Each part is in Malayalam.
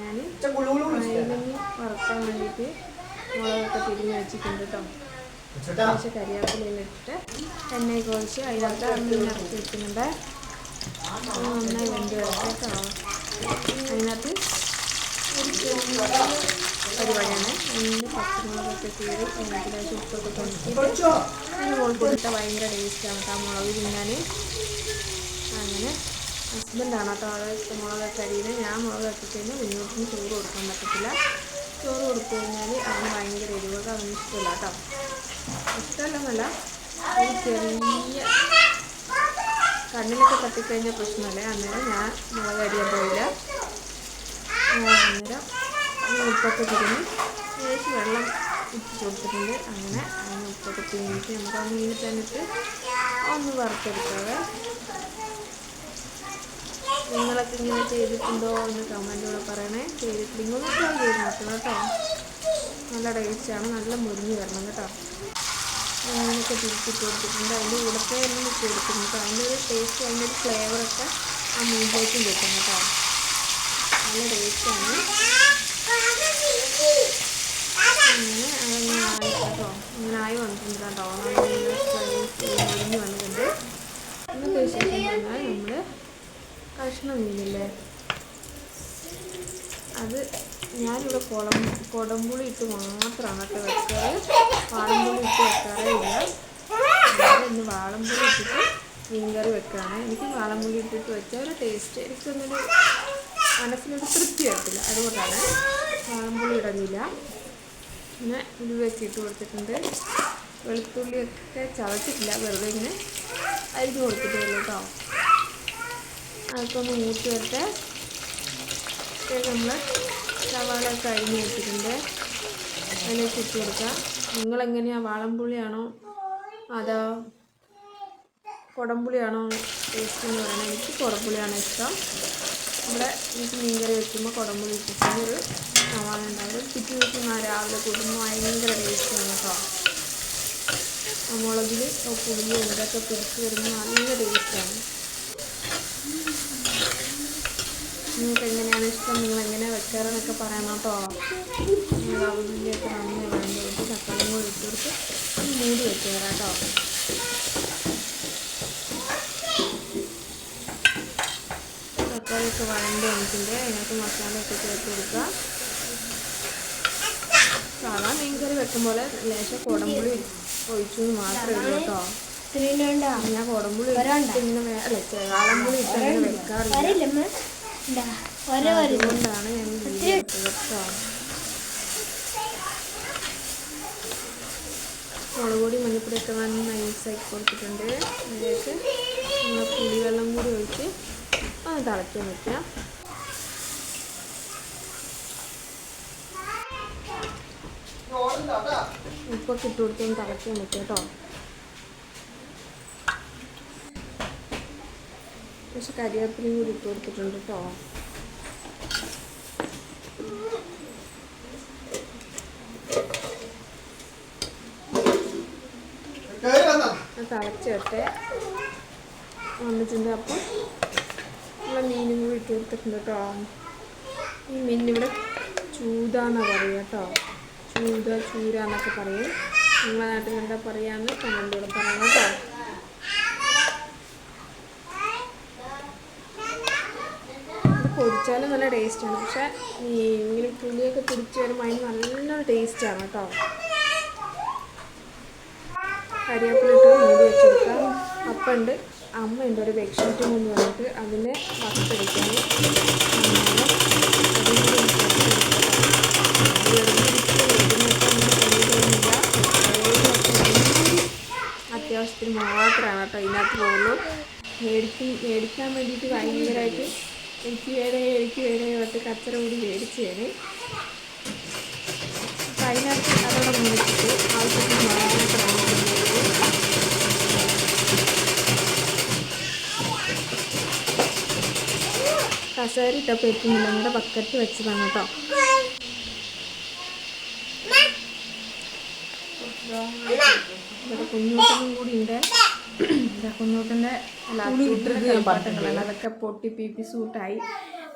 ഞാൻ വറുക്കാൻ വേണ്ടിയിട്ട് മുളകൊക്കെ തിരിഞ്ഞ് വെച്ചിട്ടുണ്ട് കേട്ടോ കുറച്ച് കരിയാപ്പിലയിലിട്ടിട്ട് എണ്ണയൊക്കെ ഒഴിച്ച് അതിനകത്ത് മീൻ ഇറക്കി വെക്കുന്നുണ്ട്. നന്നായി വെണ്ടി വരട്ടെ അതിനകത്ത് പരിപാടിയാണ്. പച്ചമുളകൊക്കെ കീറി അതിനകത്ത് ഉപ്പൊക്കെ തൊണിച്ചിട്ട് അതിന് മുളകിട്ട ഭയങ്കര ടേസ്റ്റാണ് കേട്ടോ ആ മുളക് തിന്നാൻ ഹസ്ബൻഡാണ്. കേട്ടോ അവിടെ മുളകൊക്കെ അരിയുന്നത് ഞാൻ മുളക് കത്തിക്കഴിഞ്ഞാൽ കുഞ്ഞുട്ടിന് ചോറ് കൊടുക്കാൻ പറ്റത്തില്ല. ചോറ് കൊടുത്തു കഴിഞ്ഞാൽ അവന് ഭയങ്കര എരിവൊക്കെ അവന് ഇഷ്ടമില്ല കേട്ടോ. ഇഷ്ടമല്ലെന്നല്ല ഒരു ചെറിയ കണ്ണിലൊക്കെ തട്ടിക്കഴിഞ്ഞാൽ പ്രശ്നമല്ലേ? അന്നേരം ഞാൻ മുളക് അരിയാൻ പോയില്ല. അന്നേരം ഉപ്പൊക്കെ തിരിഞ്ഞ് ശേഷം വെള്ളം ഇട്ട് കൊടുത്തിട്ടുണ്ട്. അങ്ങനെ അതിന് ഉപ്പൊക്കെ തിരിഞ്ഞിട്ട് നമുക്ക് ആ മീനിൽ തന്നിട്ട് ഒന്ന് വറുത്തെടുക്കാവേ നിങ്ങളൊക്കെ ഇങ്ങനെ ചെയ്തിട്ടുണ്ടോ എന്ന് കമന്റിലൂടെ പറയണേ. ചെയ്തിട്ട് ഒന്ന് ട്രൈ ചെയ്ത് നോക്കണം കേട്ടോ. നല്ല ടേസ്റ്റാണ് നല്ല മുരിഞ്ഞ് വരണം കേട്ടോ. അങ്ങനെയൊക്കെ തിരിച്ചിട്ട് കൊടുത്തിട്ടുണ്ട്. അതിന്റെ കൂടത്തെ എല്ലാം ഇട്ട് കൊടുക്കുന്നു കേട്ടോ. അതിന്റെ ഒരു ടേസ്റ്റ് അതിന്റെ ഒരു ഫ്ലേവറൊക്കെ ആ മീനിലേക്കും കിട്ടും കേട്ടോ. നല്ല ടേസ്റ്റാണ് അങ്ങനെ അതങ്ങനെ ആയി കേട്ടോ. അങ്ങനെ ആയി വന്നിട്ടുണ്ട് കേട്ടോ. വന്നിട്ടുണ്ട്. കഷ്ണം അത് ഞാനിവിടെ കുളം കുടംപുളി ഇട്ട് മാത്രമാണ് കേട്ടോ വെക്കാറ്. വാളംപുളി ഇട്ട് വെക്കാറേ ഇല്ല. ഇന്ന് വാളംപുളി ഇട്ടിട്ട് മീൻകറി വെക്കുകയാണ് എനിക്ക് വാളംപുളി ഇട്ടിട്ട് വെച്ചാൽ ഒരു ടേസ്റ്റ് എനിക്കൊന്നൊരു മനസ്സിനൊരു തൃപ്തി വരത്തില്ല. അതുകൊണ്ടാണ് വാളംപുളി ഇടുന്നില്ല പിന്നെ ഉലുവയൊക്കെ ഇട്ട് കൊടുത്തിട്ടുണ്ട്. വെളുത്തുള്ളിയൊക്കെ ചവച്ചിട്ടില്ല വെറുതെ ഇങ്ങനെ അരിഞ്ഞ് കൊടുത്തിട്ടുള്ളൂ കേട്ടോ മൂത്ത് വരട്ടെ നമ്മൾ സവാള കഴിഞ്ഞ് വെച്ചിട്ടുണ്ട്. അതിലേക്ക് ഇട്ട് കൊടുക്കാം നിങ്ങളെങ്ങനെയാണ് വാളംപുളിയാണോ അതോ കുടംപുളിയാണോ ടേസ്റ്റ് എന്ന് പറയുന്നത് എനിക്ക് കുടംപുളിയാണ് ഇഷ്ടം. ഇവിടെ എനിക്ക് മീൻകറി വെക്കുമ്പോൾ കുടംപുളി ഇട്ടിട്ട് ഒരു സവാള ഉണ്ടാവും. ചുറ്റി വെക്കുന്ന രാവിലെ കൂടുമ്പോൾ ഭയങ്കര ടേസ്റ്റാണ് കേട്ടോ. മുളകിൽ പുളിയും ഇതൊക്കെ പിടിച്ച് വരുമ്പോൾ നല്ല ടേസ്റ്റാണ് നിങ്ങൾക്ക് എങ്ങനെയാണ് ഇഷ്ടം? നിങ്ങൾ എങ്ങനെ വെക്കാറെന്നൊക്കെ പറയണം കേട്ടോ അവധിയൊക്കെ നന്നായി വേണ്ട കൊടുത്ത് തക്കാളിയും കൂടി ഇട്ട് കൊടുത്ത് മൂടി തരാം കേട്ടോ തക്കാളിയൊക്കെ വഴണ്ട് വന്നിട്ടുണ്ട്. അതിനകത്ത് മസാലയൊക്കെ ചേർത്ത് കൊടുക്കുക. സാധാ മീൻകറി വെക്കുമ്പോൾ ലേശം കുടംപുളി ഒഴിച്ചു മാത്രമേ ഉള്ളൂ കേട്ടോ ഞാൻ ഇങ്ങനെ വേ- അല്ല വാളംപുളി ഇട്ട് അങ്ങനെ വെക്കാറില്ല അതുകൊണ്ടാണ് ഞാൻ വീഡിയോ ഇട്ടത് കേട്ടോ. മുളക് പൊടി മഞ്ഞപ്പൊടിയൊക്കെ നന്നായി നൈസാക്കി കൊടുത്തിട്ടുണ്ട്. അതിലേക്ക് നമ്മൾ പുളിവെള്ളം കൂടി ഒഴിച്ച് ഒന്ന് തിളയ്ക്കാൻ വെക്കാം. ഉപ്പൊക്കെ ഇട്ട് കൊടുത്തൊന്ന് തിളയ്ക്കാൻ വയ്ക്കാം കേട്ടോ. പക്ഷെ കരിവേപ്പിലയും കൂടി ഇട്ട് കൊടുത്തിട്ടുണ്ട് കേട്ടോ അത് തിളച്ച് വരട്ടെ. വന്നിട്ടുണ്ട് അപ്പം നമ്മൾ മീനും കൂടി ഇട്ട് കൊടുത്തിട്ടുണ്ട് കേട്ടോ ഈ മീനിവിടെ ചൂതാന്നാണ് പറയുക കേട്ടോ ചൂത ചൂര എന്നൊക്കെ പറയും. നിങ്ങളെ നാട്ടിൽ എന്താ പറയാന്ന് കമന്റോടെ പറയണം കേട്ടോ പൊരിച്ചാലും നല്ല ടേസ്റ്റാണ്. പക്ഷേ ഈ ഇങ്ങനെ പുളിയൊക്കെ പിടിച്ച് വരുമ്പോൾ അതിന് നല്ലൊരു ടേസ്റ്റാണ് കേട്ടോ. കരിയാപ്പിലിട്ട് മൂടി വെച്ചെടുക്കാം. അപ്പുണ്ട് അമ്മയുണ്ട് ഒരു വെക്ഷീറ്റ് മൂന്ന് വന്നിട്ട് അതിനെ വറുത്തെടുക്കാൻ അത്യാവശ്യത്തിന് മാത്രമാണ് കേട്ടോ ഇതിനകത്ത് പോകുള്ളൂ മേടിക്കും മേടിക്കാൻ വേണ്ടിയിട്ട് ഭയങ്കരമായിട്ട് എനിക്ക് വേണേ എനിക്ക് വേണേ പറഞ്ഞിട്ട് കച്ചറ കൂടി മേടിച്ചേന് അപ്പം അതിനകത്ത് അതോടെ മേടിച്ചിട്ട് ആവശ്യത്തിന് മാറിയിട്ട് കസേരിട്ടപ്പോൾ എത്തുന്നില്ല നമ്മുടെ ബക്കറ്റ് വെച്ചതാണ് കേട്ടോ. ഇവിടെ കുഞ്ഞൂട്ടനും കൂടി ഉണ്ട് കുഞ്ഞൂട്ടന്റെ പാട്ടുകളാണ് അതൊക്കെ പൊട്ടി പി പി സൂട്ടായി.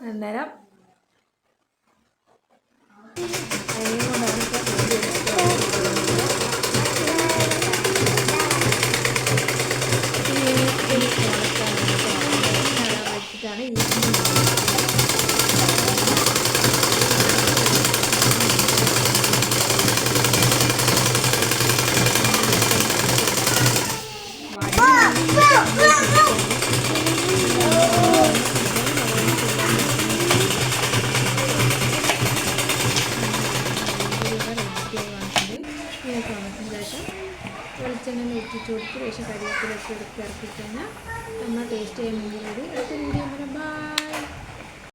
അന്നേരം എടുക്കുന്നത് ഈ ഉണക്കാനാണ് കേട്ടോ. വെച്ചിട്ടാണ് ഇനി ഇങ്ങനെയൊക്കെ ഉണക്കിന് ശേഷം വെളിച്ചെണ്ണ ഇട്ടിട്ട് കൊടുത്ത് ശേഷം കരിവേപ്പിലൊക്കെ എടുത്ത് ഇറക്കി കഴിഞ്ഞാൽ നമ്മൾ ടേസ്റ്റ് ചെയ്യാൻ വേണ്ടി റെഡി അടുത്ത ബൈ